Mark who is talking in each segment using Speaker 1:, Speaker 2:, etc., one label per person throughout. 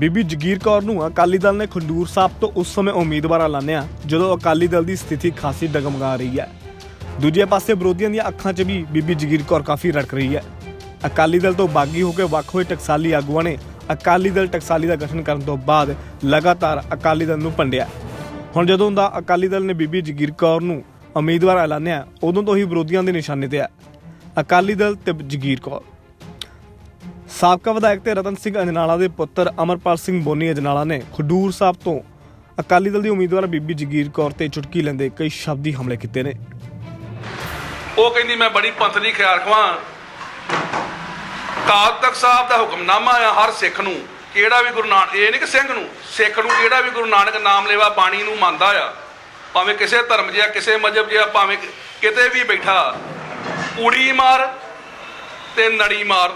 Speaker 1: ਬੀਬੀ ਜਗੀਰ ਕੌਰ ਨੂੰ ਅਕਾਲੀ ਦਲ ਨੇ ਖੰਡੂਰ ਸਾਹਿਬ ਤੋਂ ਉਸ ਸਮੇਂ ਉਮੀਦਵਾਰ ਐਲਾਨਿਆ ਜਦੋਂ ਅਕਾਲੀ ਦਲ ਦੀ ਸਥਿਤੀ ਖਾਸੀ ਡਗਮਗਾ ਰਹੀ ਹੈ। ਦੂਜੇ ਪਾਸੇ ਵਿਰੋਧੀਆਂ ਦੀਆਂ ਅੱਖਾਂ 'ਚ ਵੀ ਬੀਬੀ ਜਗੀਰ ਕੌਰ ਕਾਫੀ ਰੜਕ ਰਹੀ ਹੈ। ਅਕਾਲੀ ਦਲ ਤੋਂ ਬਾਗੀ ਹੋ ਕੇ ਵੱਖ ਹੋਏ ਟਕਸਾਲੀ ਆਗੂਆਂ ਨੇ ਅਕਾਲੀ ਦਲ ਟਕਸਾਲੀ ਦਾ ਗਠਨ ਕਰਨ ਤੋਂ ਬਾਅਦ ਲਗਾਤਾਰ ਅਕਾਲੀ ਦਲ ਨੂੰ ਭੰਡਿਆ। ਹੁਣ ਜਦੋਂ ਦਾ ਅਕਾਲੀ ਦਲ ਨੇ ਬੀਬੀ ਜਗੀਰ ਕੌਰ ਨੂੰ ਉਮੀਦਵਾਰ ਐਲਾਨਿਆ, ਉਦੋਂ ਤੋਂ ਹੀ ਵਿਰੋਧੀਆਂ ਦੇ ਨਿਸ਼ਾਨੇ ਤੇ ਹੈ। ਅਕਾਲੀ ਦਲ ਤੇ ਜਗੀਰ ਕੌਰ। ਸਾਬਕਾ ਵਿਧਾਇਕ ਤੇ ਰਤਨ ਸਿੰਘ ਅਜਨਾਲਾ ਦੇ ਪੁੱਤਰ ਅਮਰਪਾਲ ਸਿੰਘ ਬੋਨੀ ਅਜਨਾਲਾ ਨੇ ਖਡੂਰ ਸਾਹਿਬ ਤੋਂ ਅਕਾਲੀ ਦਲ ਦੀ ਉਮੀਦਵਾਰ ਬੀਬੀ ਜਗੀਰ ਕੌਰ ਤੇ ਚੁਟਕੀ ਲੈਂਦੇ ਕਈ ਸ਼ਬਦੀ ਹਮਲੇ ਕੀਤੇ ਨੇ।
Speaker 2: ਉਹ ਕਹਿੰਦੀ, ਮੈਂ ਬੜੀ ਪੰਥ ਦੀ ਖਿਆਲ ਖਵਾਂ ਕਾਲ ਤਖਤ ਸਾਹਿਬ ਦਾ ਹੁਕਮਨਾਮਾ ਆ ਹਰ ਸਿੱਖ ਨੂੰ। ਕਿਹੜਾ ਵੀ ਗੁਰੂ ਨਾਨਕ, ਇਹ ਨਹੀਂ ਕਿ ਸਿੰਘ ਨੂੰ, ਸਿੱਖ ਨੂੰ ਕਿਹੜਾ ਵੀ ਗੁਰੂ ਨਾਨਕ ਨਾਮ ਲੇਵਾ ਬਾਣੀ ਨੂੰ ਮੰਨਦਾ ਆ। ਭਾਵੇਂ ਕਿਸੇ ਧਰਮ ਜਿਹਾ, ਕਿਸੇ ਮਜਹਬ ਜਿਹਾ, ਭਾਵੇਂ ਕਿਤੇ ਵੀ ਬੈਠਾ। ਕੁੜੀ ਮਾਰ ਤੇ ਨੜੀ ਮਾਰ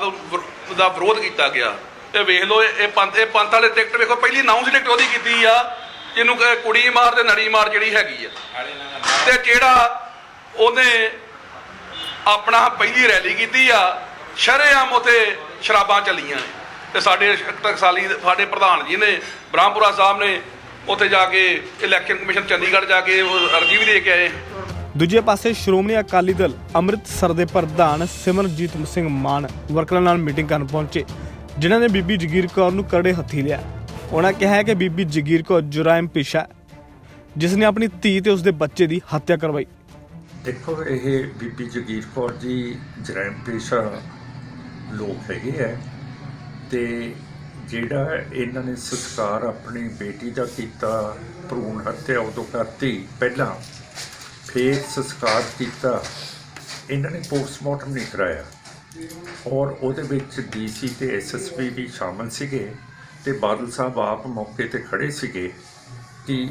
Speaker 2: ਦਾ ਵਿਰੋਧ ਕੀਤਾ ਗਿਆ। ਤੇ ਵੇਖ ਲਓ, ਇਹ ਇਹ ਪੰਥ ਇਹ ਪੰਥ ਵਾਲੇ ਟਿਕਟ ਵੇਖੋ, ਪਹਿਲੀ ਅਨਾਉਂਸ ਟਿਕਟ ਉਹਦੀ ਕੀਤੀ ਆ, ਜਿਹਨੂੰ ਕੁੜੀ ਮਾਰ ਤੇ ਨੜੀ ਮਾਰ ਜਿਹੜੀ ਹੈਗੀ ਆ। ਤੇ ਜਿਹੜਾ ਉਹਨੇ ਆਪਣਾ ਪਹਿਲੀ ਰੈਲੀ ਕੀਤੀ ਆ, ਸ਼ਰੇਆਮ ਉਥੇ ਸ਼ਰਾਬਾਂ ਚੱਲੀਆਂ ਨੇ। ਤੇ ਸਾਡੇ ਟਕਸਾਲੀ ਸਾਡੇ ਪ੍ਰਧਾਨ ਜੀ ਨੇ, ਬ੍ਰਹਮਪੁਰਾ ਸਾਹਿਬ ਨੇ, ਉੱਥੇ ਜਾ ਕੇ ਇਲੈਕਸ਼ਨ ਕਮਿਸ਼ਨ ਚੰਡੀਗੜ੍ਹ ਜਾ ਕੇ ਉਹ ਅਰਜੀ ਵੀ ਦੇ ਕੇ ਆਏ।
Speaker 1: ਦੂਜੇ ਪਾਸੇ ਸ਼੍ਰੋਮਣੀ ਅਕਾਲੀ ਦਲ ਅੰਮ੍ਰਿਤਸਰ ਦੇ ਪ੍ਰਧਾਨ ਸਿਮਰਜੀਤ ਸਿੰਘ ਮਾਨ ਵਰਕਰਾਂ ਨਾਲ ਮੀਟਿੰਗ ਕਰਨ ਪਹੁੰਚੇ, ਜਿਨ੍ਹਾਂ ਨੇ ਬੀਬੀ ਜਗੀਰ ਕੌਰ ਨੂੰ ਕਰੜੇ ਹੱਥੀ ਲਿਆ। ਉਹਨਾਂ ਕਿਹਾ ਕਿ ਬੀਬੀ ਜਗੀਰ ਕੌਰ ਜੁਰਾਇਮ ਪੇਸ਼ਾ ਜਿਸ ਨੇ ਆਪਣੀ ਧੀ ਤੇ ਉਸਦੇ ਬੱਚੇ ਦੀ ਹੱਤਿਆ ਕਰਵਾਈ।
Speaker 3: ਦੇਖੋ, ਇਹ ਬੀਬੀ ਜਗੀਰ ਕੌਰ ਜੀ ਜਰਾਇਮ ਪੇਸ਼ਾ ਲੋਕ ਹੈਗੇ ਹੈ ਤੇ ਜਿਹੜਾ ਇਹਨਾਂ ਨੇ ਸੰਸਕਾਰ ਆਪਣੀ ਬੇਟੀ ਦਾ ਕੀਤਾ, ਭਰੂਣ ਹੱਤਿਆ ਉਦੋਂ ਕਰਤੀ, ਪਹਿਲਾਂ ਫੇਰ ਸੰਸਕਾਰ ਕੀਤਾ। ਇਹਨਾਂ ਨੇ ਪੋਸਟਮਾਰਟਮ ਨਹੀਂ ਕਰਾਇਆ। ਔਰ ਉਹਦੇ ਵਿੱਚ ਡੀਸੀ ਤੇ ਐਸਐਸਪੀ ਵੀ ਸ਼ਾਮਲ ਸੀਗੇ ਤੇ ਬਾਦਲ ਸਾਹਿਬ ਆਪ ਮੌਕੇ ਤੇ ਖੜੇ ਸੀਗੇ ਕਿ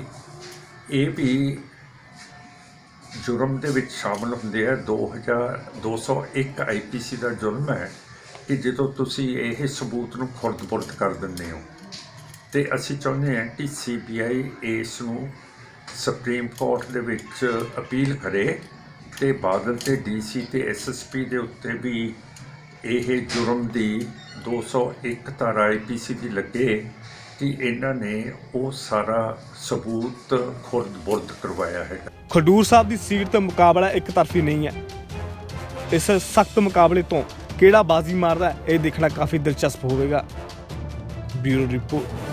Speaker 3: ਇਹ ਵੀ ਜੁਰਮ ਦੇ ਵਿੱਚ ਸ਼ਾਮਲ ਹੁੰਦੇ ਆ। 2000 201 ਆਈਪੀਸੀ ਦਾ ਜੁਰਮ ਹੈ ਕਿ ਜਦੋਂ ਤੁਸੀਂ ਇਹ ਸਬੂਤ ਨੂੰ ਖੁਰਦ-ਬੁਰਦ ਕਰ ਦਿੰਦੇ ਹੋ। ਤੇ ਅਸੀਂ ਚਾਹੁੰਦੇ ਹਾਂ ਕਿ ਸੀਬੀਆਈ ਇਸ ਨੂੰ ਸੁਪਰੀਮ ਕੋਰਟ ਦੇ ਵਿੱਚ ਅਪੀਲ ਕਰੇ ਤੇ ਬਾਦਲ ਤੇ ਡੀਸੀ ਤੇ ਐਸਐਸਪੀ ਦੇ ਉੱਤੇ ਵੀ ਇਹ ਜੁਰਮ ਦੀ 201 ਧਾਰਾ ਆਈਪੀਸੀ ਦੀ ਲੱਗੇ ਕਿ ਇਹਨਾਂ ਨੇ ਉਹ ਸਾਰਾ ਸਬੂਤ ਖੁਰਦ-ਬੁਰਦ ਕਰਵਾਇਆ ਹੈ।
Speaker 1: ਖਡੂਰ ਸਾਹਿਬ ਦੀ ਸੀਟ ਤੇ ਮੁਕਾਬਲਾ ਇੱਕ ਤਰਫੀ ਨਹੀਂ ਹੈ। ਇਸ ਸਖਤ ਮੁਕਾਬਲੇ ਤੋਂ ਕਿਹੜਾ ਬਾਜ਼ੀ ਮਾਰਦਾ ਇਹ ਦੇਖਣਾ ਕਾਫੀ ਦਿਲਚਸਪ ਹੋਵੇਗਾ। Bureau report.